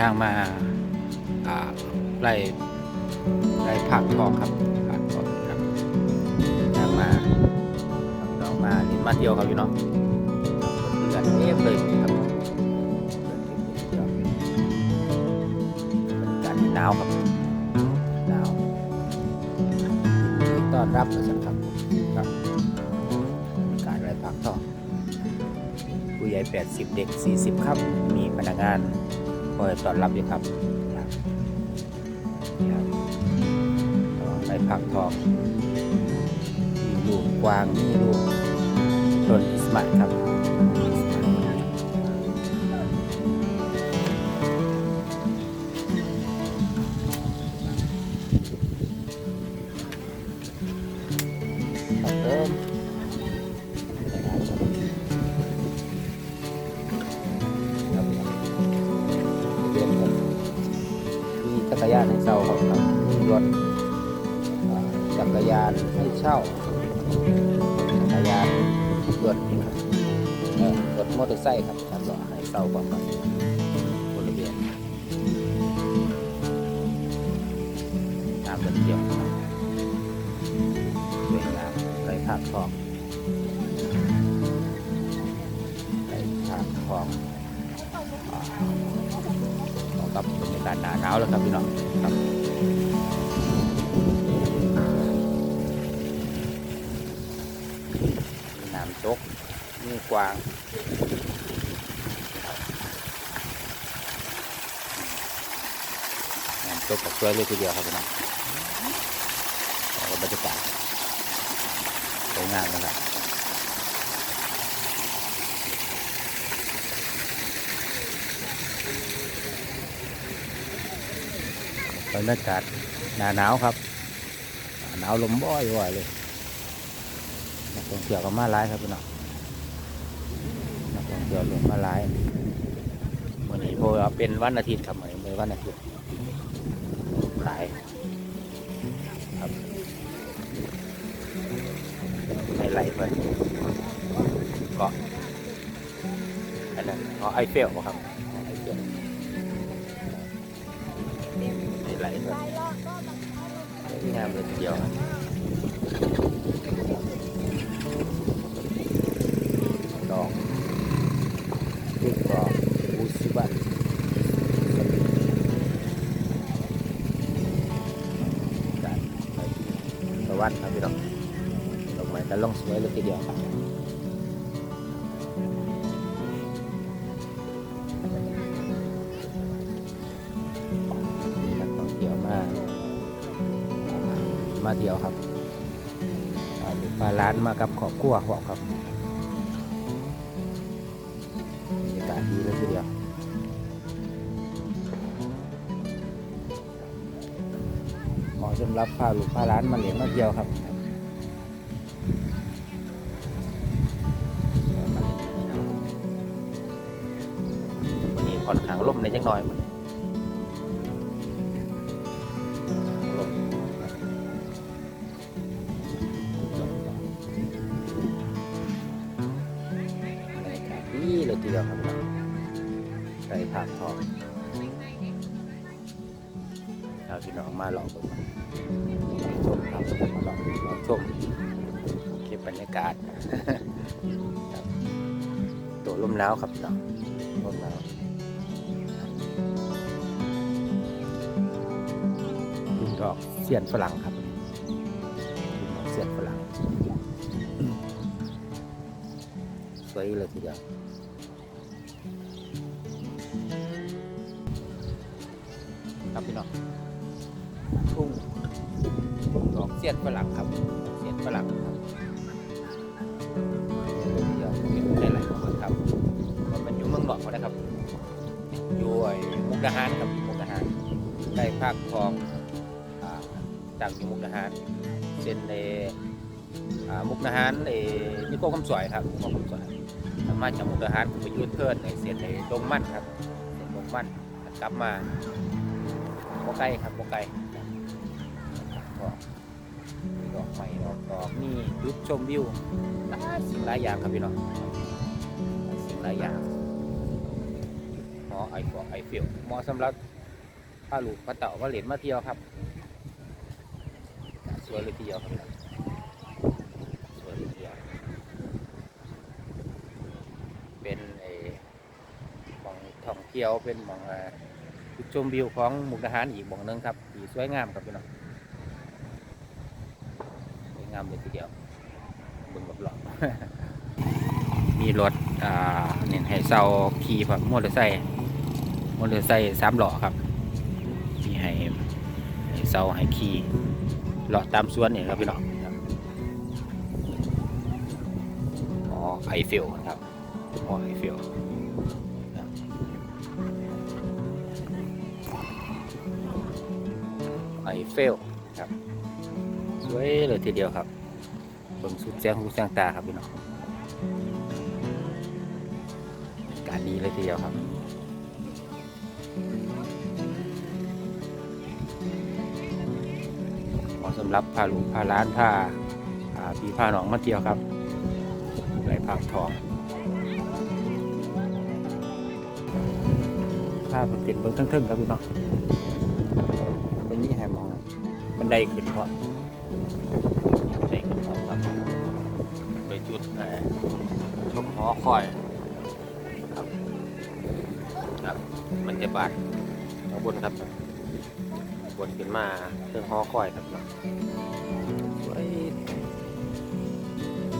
ทางมาไล่ไล่ภาคทองครับภาคทองครับทางมาเรามาเห็นมาเที่ยวครับพี่น้องเพื่อนเอฟเลยครับการหนาวครับหนาวต้อนรับนะสักครับครับการไล่ภาคทองผู้ใหญ่ 80 เด็ก 40 ครับ มีพนักงาน คอยต้อนรับอยู่ครับไปพักทองมีลูกกวางมีลูกต้นอิสมาครับ จักรยานให้เช่าครับรถจักรยานให้เช่าจักรยานรถรถมอเตอร์ไซค์ครับครับก็ให้เช่าครับครับบริเวณตามเดินเที่ยวครับสวยงามไรภาคทอง ของกับบรรยากาศหนาหนาวแล้วครับพี่น้องครับมีน้ำตกมีกวางน้ำตกกับสวยเลยทีเดียวครับพี่น้องแล้วก็บรรยากาศสวยงามนะครับ บรรยากาศหนาหนาวครับหนาวลมบ่อยบ่ยเลยนักท่องเที่ยวก็มาหลายครับพี่น้องนักท่องเที่ยวลงมาหลายวันนี้พราะเป็นวันอาทิตย์ครับวันนี้เป็นวันอาทิตย์หลายครับไฮไลไปเกาะอันนั้นเกาะไอเฟลครับ ไหลๆแองเที่ยวมามาเที่ยวครับอ่ามาร้านมากับครอบครัวหอกครับบรรยากาศดีเลยทีเดียวเหมาะสำหรับพาลูกพาร้านมาเลี้ยงมาเที่ยวครับวันนี้ค่อนข้างร่มในจังน้อยมัน น้องมาลองชมครับมาลองลองชมเก็บบรรยากาศตัวลมหนาวครับพี่น้องลมหนาวดูดอกเสียนฝรั่งครับดูดอกเสียนฝรั่งสวยเลยทีเดียวครับพี่น้องทุ่งดอก เสียนฝรั่งครับเสียนฝรั่งครับเดี๋ยวเดี๋ยวได้หลายคนครับมันเป็นอยู่เมืองหนอกเขานะครับอยู่มุกดาหารครับมุกดาหารใกล้ภาคทองอ่าจากอยู่มุกดาหารเส้นในอ่ามุกดาหารเอนิโก้คำสวยครับนิโก้คำสวยมาจากมุกดาหารไปอยูเทิร์นในเส้นในดงมั่นครับเส้นดงมั่นกลับมาโมไกลครับโมไกลก็ อกไม้ดอกดอกนี่ยุดชมวิวหลายสิ่งหลายอย่างครับพี่น้องสิ่งหลายอย่างหมอไอฟอไอเฟลเหมาะสำหรับพาลูกพาเต่ามาเล่นมาเที่ยวครับสวยเลยทีเดียวครับสวยเลยทีเดียวเป็นไอหมองท่องเที่ยวเป็นหมองจุดชมวิวของมุกดาหารอีกหมองหนึงครับที่สวยงามครับพี่น้อง งามเลยทีเดียวเบนรอบๆมีรถอ่าเน้นให้เซาขี่แบบมอเตอร์ไซค์มอเตอร์ไซค์สามหล้อครับมีให้ให้เซาให้ขี่เลาะตามส่วนเนี่ยครับพี่น้องครับอ๋อไอเฟลครับอ๋อไอเฟลไอเฟลครับ สวยเลยทีเดียวครับเบิ่งสุดแสงหูแสงตาครับพี่น้องการดีเลยทีเดียวครับเหมาะสำหรับพาลูกพาร้านพาอ่าพี่พาหนองมาเที่ยวครับไหลผักทองพาเป็นเบิ้งเทิงๆครับพี่น้องเป็นนี่ให้มองบันไดขึ้นพอบัน จุดเอ่อชมหอคอยครับครับมันจะบาดข้างบนครับบนขึ้นมาเครื่องหอคอยครับเนาะสวย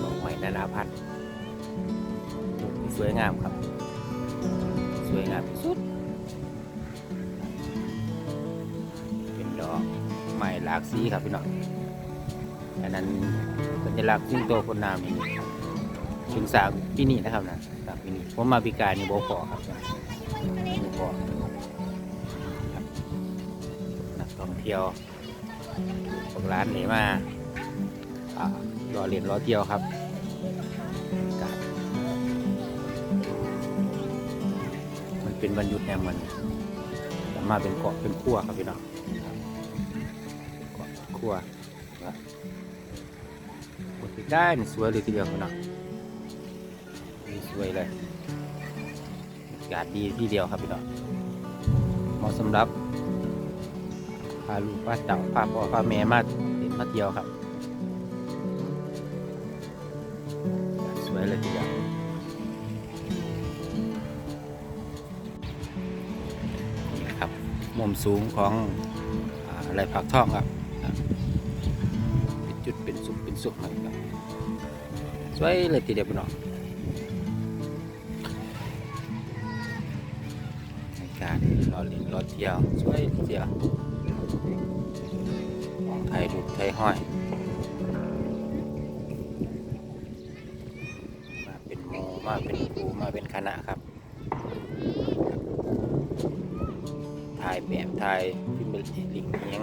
ดอกไม้นานาพันธุ์สวยงามครับ สวยงามที่สุด เป็นดอกไม้หลากสีครับพี่น้อง อันนั้นสัญลักษณ์สิงโตคนน้ำนี่ถึงสามปีนี้นะครับนะสามปีนี้ผมมาปีกายนี่โบขอครับโบขอนักท่องเที่ยวพวกร้านนี้มาอ่ารอเรียนรอเที่ยวครับมันเป็นวันหยุดแนมมันมาเป็นเกาะเป็นขั้วครับพี่น้องเกาะขั้ว ได้นี่สวยเลยทีเดียวเน้องสวยเลยอากาศดีที่เดียวครับพี่น้องเหมาะสำหรับพาลูกพาเต่าพาพ่อพาแม่มาเล่นมาเที่ยวครับ สวยเลยทีเดียวนี่นะครับมุมสูงของอะไรผักทองครับ เป็นจุดเป็นสุก เป็นสุกนะครับสวยเลยทีเดียวพี่น้องในการรอล่นรอเที่ยวสวยทีเดียวไทยดูไทยห้อยมาเป็นโมมาเป็นครูมาเป็นคณะครับถ่ายแบบถ่ายพิมพ์ลิงเอียง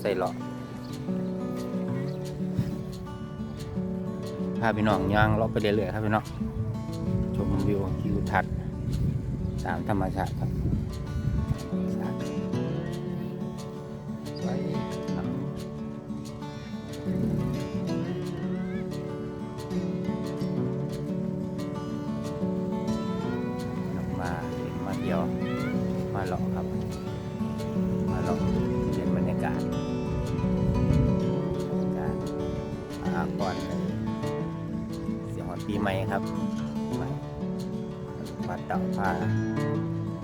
ใส่หลอพาพี่น้องย่างเลาะไปเรื่อยๆครับพี่น้องชมวิวทิวทัศน์ตามธรรมชาติครับ ผ้า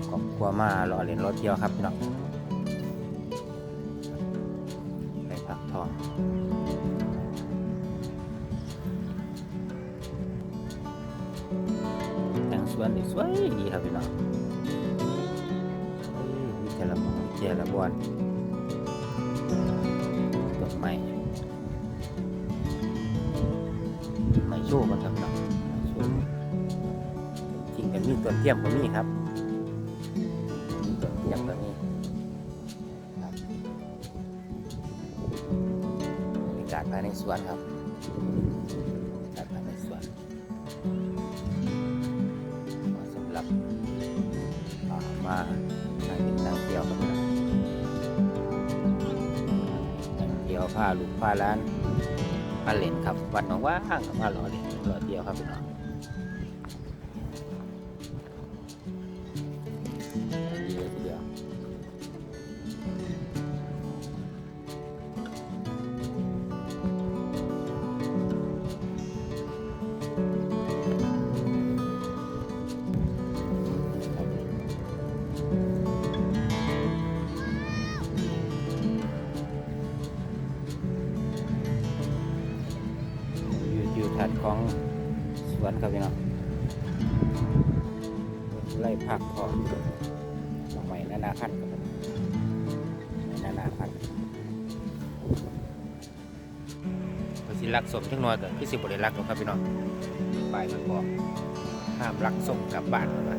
ครอบครัวมารอเล่นรถเที่ยวครับพี่น้องไปพักทองแต่งสวนนี่สวยดีครับพี่น้องวิทยาลัยวิทยาลัยบอนต้นไม้ เทียมก็มีครับต้นเทียมก็มีครัรรกาศภายในสวนครับบรรกาศภายในสวนสำหรับมาทางเป็นทางเที่ยวครับเที่ยวผ้าลูกผ้าล้านผ้าเหล่นครับ วัดหนองว่าห้างมาหล่อเล่หล่อเที่ยวครับพี่น้อง ครับพี่น้องไล่ผักของดอไม้นานาพันธุ์ครับผมไม้นานาพันธุ์สิรักสมจังน้อยก็คือสิบ่ได้รักหรอกครับพี่น้องไปายมันบอกห้ามรักส่งกลับบ้านมา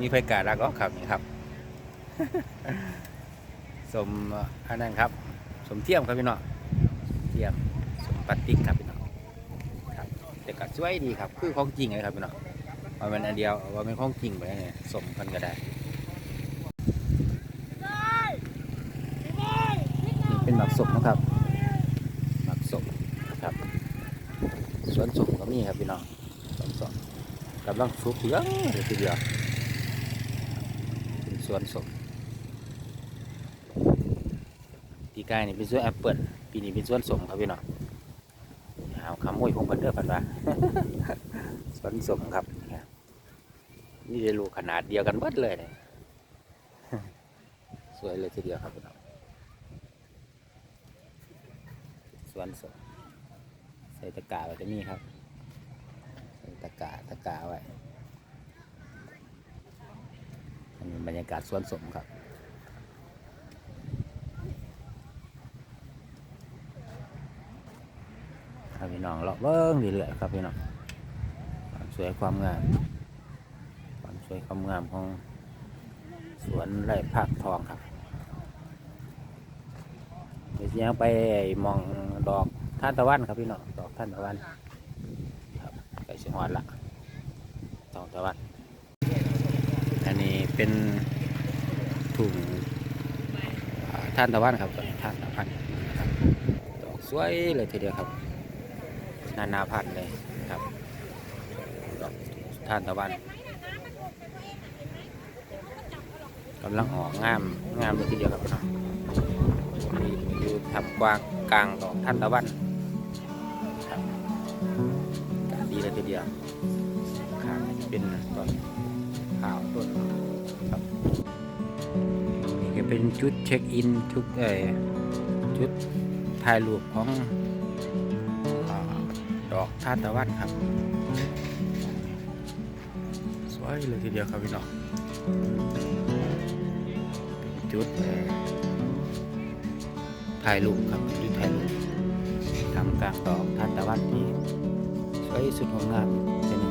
มีไฟการักก็ครับนี่ครับ สมอันนั้นครับ สมเทียมครับพี่น้องเทียมปาติกครับพี่น้องครับ สวยดีครับ คือของจริงเลยครับพี่น้องว่าเป็นอันเดียวว่าเป็นของจริงไปไงสมกันก็ได้นี่เป็นหมักสมนะครับหมักสมนะครับสวนสมก็มีครับพี่น้องสวนสมกำลังสุกเยอะเลยทีเดียวเป็นสวนสมปีกายนี่เป็นสวนแอปเปิลปีนี้เป็นสวนสมครับพี่น้อง เอาขโมยของเพิ่นเด้อเพันว่าสวนสมครับนี่ได้รูขนาดเดียวกันเบิดเลยเนี่ยสวยเลยทีเดียวครับพี่น้องสวนสมใส่ตะกร้าไว้จะมีครับใส่ตะกร้าตะกร้าไว้อันนี้บรรยากาศสวนสมครับ ครับพี่น้องเลาะเบิ้งเรื่อยๆครับพี่น้องความสวยความงาม ความสวยความงามของสวนไร่ภาคทองครับเดี๋ยวจะยังไปมองดอกท่านตะวันครับพี่น้องดอกท่านตะวันครับไปสิหอดละดอกตะวัน อันนี้เป็นถุงท่านตะวันครับท่านตะวันดอกสวยเลยทีเดียวครับ นานาพันธุ์เลยครับดอกทานตะวันกำลังออกงามงามเลยทีเดียวครับพี่น้องนี่อยู่ทำกวางกลางดอกท่านตะวันครับดีเลยทีเดียวข้างเป็นต้นขาวต้นครับนี่ก็เป็นจุดเช็คอินทุกเอ่จุดถ่ายรูปของ ดอกทานตะวันครับ สวยเลยทีเดียวครับพี่น้องจุดถ่ายรูปครับจุดถ่ายรูปทำกลางดอกทานตะวันที่สวยสุดงดงามเป็น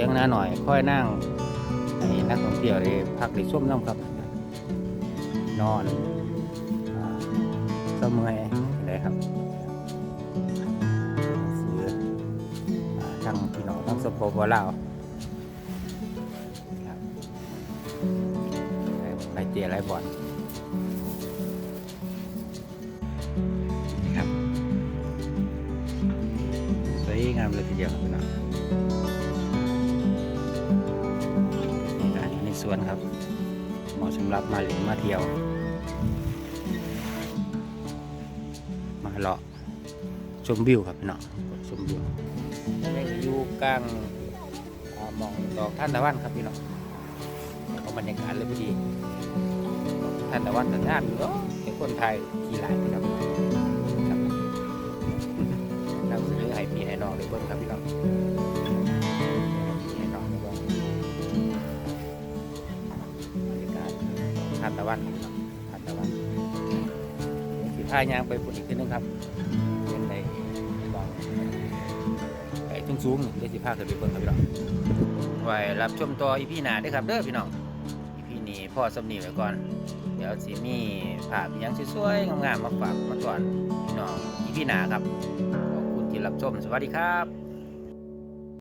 สียงนาหน่อยค่อยนั่งให้นักท่องเที่ยวได้พักได้ชมน้ำครับ นอนสมอยเลยครับซื้ออ่าทั้งพี่น้องทั้งสปปลาวครับไรเจียไรบอลนี่ครับสวยงามเลยทีเดียวครับพี่น้อง วนครับเหมาะสำหรับมาเล่นมาเที่ยว มาเลาะชมวิวครับพี่น้องชมวิวอยู่กลางมองดอกท่านตะวันครับพี่น้องเอาบรรยากาศเลยพอดีท่านตะวันแต่งามอยู่เนาะเห็นคนไทยขี่หลายพี่น้องครับนำเสนอให้พี่ให้น้องเลยเบิ่งครับพี่น้อง พายางไปปุ่นอีกทีนึงครับเป็นในบางไอ้ทุ่งสูงๆเดี๋ยสิพาขึ้นไปเบิ่งครับพี่น้องไว้รับชมต่ออีพีหนาเด้วยครับเด้อพี่น้องอีพีนี้พ่อสำนีไว้ก่อน เดี๋ยวสิมีภาพยังสวยๆงามๆมาฝากมาก่อนพี่น้องอีพีหนาครับขอบคุณที่รับชมสวัสดีครับ